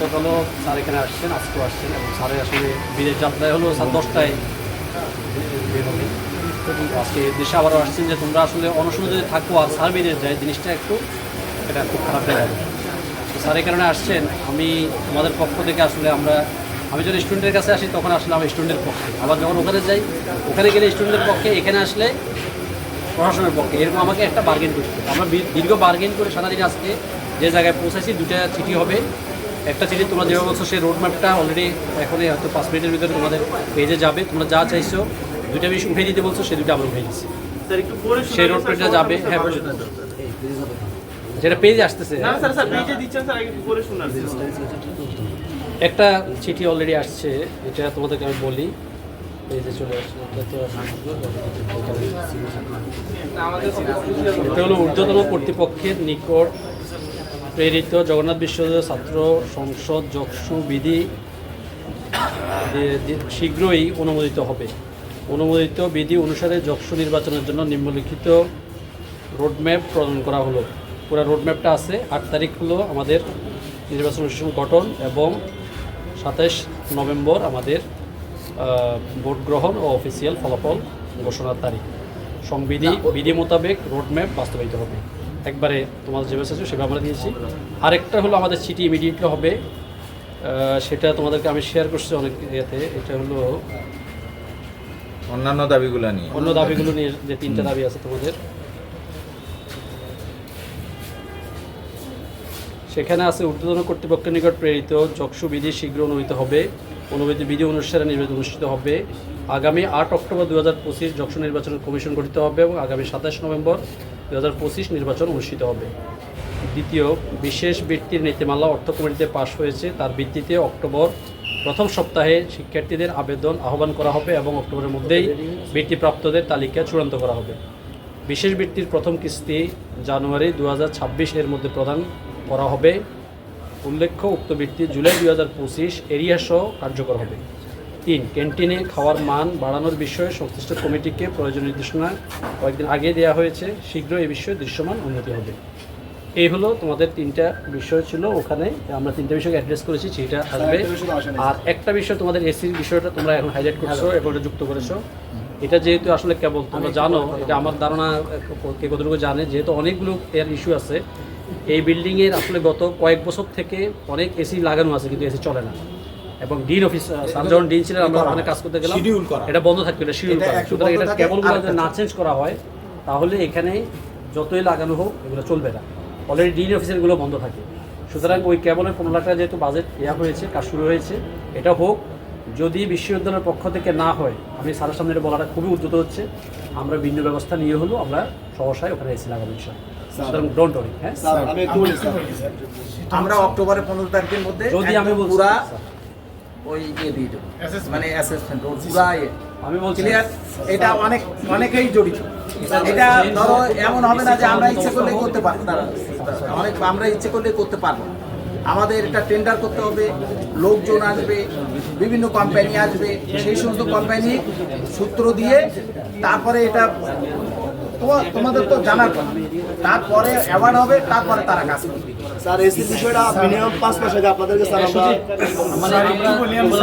গতকালও স্যার এখানে আসছেন, আজকেও আসছেন এবং স্যারের আসলে বিদেশ যাত্রায় হলো স্যার দশটায়। বের হবে আজকে দেশে আবারও আসছেন যে তোমরা আসলে অনশনে যদি থাকো আর স্যার বিদেশ যায়, জিনিসটা একটু, এটা খুব খারাপ যাবে তো স্যার এই কারণে আসছেন। আমি আমাদের পক্ষ থেকে আসলে আমরা, আমি যখন স্টুডেন্টের কাছে আসি তখন আসলে আমি স্টুডেন্টের পক্ষে। আবার যখন ওখানে যাই, ওখানে গেলে স্টুডেন্টের পক্ষে, এখানে আসলে প্রশাসনের পক্ষে। এরকম আমাকে একটা বার্গেন করতে। আমরা দীর্ঘ বার্গেন করে সারাদিন আজকে যে জায়গায় পৌঁছাইছি দুটা চিঠি হবে। একটা চিঠি তোমরা যেভাবে বলছো সেই রোড ম্যাপটা অলরেডি এখনই হয়তো পাঁচ মিনিটের ভিতরে তোমাদের পেজে যাবে। তোমরা যা চাইছো দুইটা বিষয় উঠে দিতে বলছো সেই দুটো আমরা উঠে দিচ্ছি সেই রোড ম্যাপটা যাবে। হ্যাঁ। যেটা পেজে আসতেছে। একটু চিঠি অলরেডি আসছে এটা তোমাদেরকে আমি বলি। পেজে চলে আসছে এটা তো এটা হলো ঊর্ধ্বতন কর্তৃপক্ষের নিকট প্রেরিত জগন্নাথ বিশ্ববিদ্যালয় ছাত্র সংসদ যক্ষু বিধি শীঘ্রই অনুমোদিত হবে। অনুমোদিত বিধি অনুসারে যক্ষু নির্বাচনের জন্য নিম্নলিখিত রোডম্যাপ প্রদান করা হলো। পুরো রোডম্যাপটা আছে। আট তারিখ হলো আমাদের নির্বাচন অনুষ্ঠান গঠন এবং সাতাইশ নভেম্বর আমাদের ভোট গ্রহণ ও অফিসিয়াল ফলাফল ঘোষণার তারিখ। সংবিধি বিধি মোতাবেক রোডম্যাপ বাস্তবায়িত হবে। একবারে তোমাদের যেভাবে চাইছো সেভাবে আমরা দিয়েছি। আরেকটা হলো আমাদের চিঠি ইমিডিয়েটলি হবে। সেটা তোমাদেরকে আমি শেয়ার করছি অনেক ইয়েতে। এটা হলো অন্যান্য দাবিগুলো নিয়ে। অন্য দাবিগুলো নিয়ে যে তিনটা দাবি আছে তোমাদের। সেখানে আছে ঊর্ধ্বতন কর্তৃপক্ষের নিকট প্রেরিত যক্ষু বিধি শীঘ্র অনুমোদিত হবে। অনুমোদিত বিধি অনুসারে নির্বাচন অনুষ্ঠিত হবে। আগামী আট অক্টোবর দু হাজার পঁচিশ যক্ষু নির্বাচন কমিশন গঠিত হবে এবং আগামী সাতাশ নভেম্বর দু হাজার পঁচিশ নির্বাচন অনুষ্ঠিত হবে। দ্বিতীয়, বিশেষ বৃত্তির নীতিমালা অর্থ কমিটিতে পাশ হয়েছে। তার ভিত্তিতে অক্টোবর প্রথম সপ্তাহে শিক্ষার্থীদের আবেদন আহ্বান করা হবে এবং অক্টোবরের মধ্যেই বৃত্তিপ্রাপ্তদের তালিকা চূড়ান্ত করা হবে। বিশেষ বৃত্তির প্রথম কিস্তি জানুয়ারি দু হাজার ছাব্বিশ এর মধ্যে প্রদান করা হবে। উল্লেখ্য উক্ত বৃত্তি জুলাই দুই হাজার পঁচিশ এরিয়া সহ কার্যকর হবে। তিন ক্যান্টিনে খাওয়ার মান বাড়ানোর বিষয়ে সংশ্লিষ্ট কমিটিকে প্রয়োজনীয় নির্দেশনা কয়েকদিন আগে দেওয়া হয়েছে। শীঘ্র এই বিষয়ে দৃশ্যমান উন্নতি হবে। এই হলো তোমাদের তিনটা বিষয় ছিল ওখানে। আমরা তিনটা বিষয়কে অ্যাড্রেস করেছি সেটা আসবে। আর একটা বিষয় তোমাদের এসির বিষয়টা তোমরা এখন হাইলাইট করছ এটা যুক্ত করেছ। এটা যেহেতু আসলে কেবল তোমরা জানো এটা আমার ধারণা কে কতটুকু জানে যেহেতু অনেকগুলো এর ইস্যু আছে এই বিল্ডিংয়ের আসলে গত কয়েক বছর থেকে অনেক এসি লাগানো আছে কিন্তু এসি চলে না। এবং ডিন অফিস যখন ডিন ছিলেন আমরা ওখানে কাজ করতে গেলাম। এটা বন্ধ থাকবে এটা শিডিউল করা। সুতরাং এটা কেবলগুলো যদি না চেঞ্জ করা হয় তাহলে এখানে যতই লাগানো হোক এগুলো চলবে না। অলরেডি ডিন অফিসেরগুলো বন্ধ থাকে। সুতরাং ওই কেবলের পনেরো লাখ টাকা যেহেতু বাজেট ইয়া হয়েছে কাজ শুরু হয়েছে এটা হোক। যদি বিশ্ববিদ্যালয়ের পক্ষ থেকে না হয় আমি স্যারের সামনে এটা বলাটা খুবই উদ্যত হচ্ছে। আমরা ভিন্ন ব্যবস্থা নিয়ে হলো আমরা সহসায় ওখানে এসি লাগাবো ইনশাল্লাহ ডোন্ট হ্যাঁ। আমরা অক্টোবরের পনেরো তারিখের মধ্যে যদি আমি পুরা ওই ইয়ে দিয়ে দেবো। মানে অ্যাসেসমেন্ট পুরা ইয়ে। আমি বলছি এটা অনেক অনেকেই জড়িত। এটা ধরো এমন হবে না যে আমরা ইচ্ছে করলে করতে পারব। না অনেক আমরা ইচ্ছে করলে করতে পারব। আমাদের এটা টেন্ডার করতে হবে লোকজন আসবে বিভিন্ন কোম্পানি আসবে সেই সমস্ত কোম্পানি সূত্র দিয়ে তারপরে এটা তোমাদের তো জানার কথা। তারপরে অ্যাওয়ার্ড হবে তারপরে তারা কাজ করবে। স্যার এসি বিষয়টা মিনিমাম পাঁচ মাস আগে আপনাদেরকে স্যার আমরা মানে আমরা